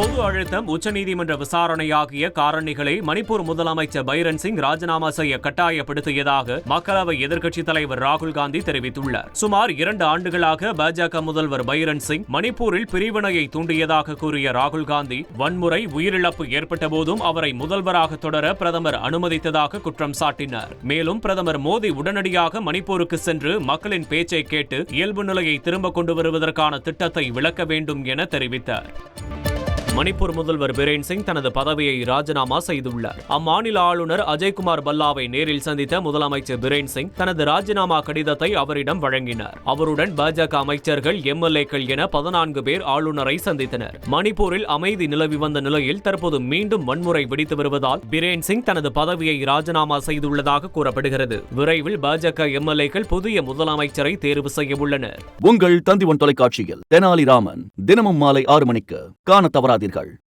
பொது அழுத்தம் உச்சநீதிமன்ற விசாரணையாகிய காரணிகளை மணிப்பூர் முதலமைச்சர் பைரன் சிங் ராஜினாமா செய்ய கட்டாயப்படுத்தியதாக மக்களவை எதிர்க்கட்சித் தலைவர் ராகுல் காந்தி தெரிவித்துள்ளார். சுமார் இரண்டு ஆண்டுகளாக பாஜக முதல்வர் பைரன் சிங் மணிப்பூரில் பிரிவினையை தூண்டியதாக கூறிய ராகுல் காந்தி வன்முறை உயிரிழப்பு ஏற்பட்ட போதும் அவரை முதல்வராக தொடர பிரதமர் அனுமதித்ததாக குற்றம் சாட்டினார். மேலும் பிரதமர் மோடி உடனடியாக மணிப்பூருக்கு சென்று மக்களின் பேச்சை கேட்டு இயல்பு நிலையை திரும்ப கொண்டு வருவதற்கான திட்டத்தை விளக்க வேண்டும் என தெரிவித்தார். மணிப்பூர் முதல்வர் பிரேன் சிங் தனது பதவியை ராஜினாமா செய்துள்ளார். அம்மாநில ஆளுநர் அஜய்குமார் பல்லாவை நேரில் சந்தித்த முதலமைச்சர் பிரேன் சிங் தனது ராஜினாமா கடிதத்தை அவரிடம் வழங்கினார். அவருடன் பாஜக அமைச்சர்கள் எம்எல்ஏக்கள் என பதினான்கு பேர் ஆளுநரை சந்தித்தனர். மணிப்பூரில் அமைதி நிலவி வந்த நிலையில் தற்போது மீண்டும் வன்முறை வெடித்து வருவதால் பிரேன் சிங் தனது பதவியை ராஜினாமா செய்துள்ளதாக கூறப்படுகிறது. விரைவில் பாஜக எம்எல்ஏக்கள் புதிய முதலமைச்சரை தேர்வு செய்ய உள்ளனர். உங்கள் தந்திவன் தொலைக்காட்சியில் தெனாலிராமன் தினமும் மாலை ஆறு மணிக்கு காண தவறாதீர்கள். கொண்டிருப்பீர்கள்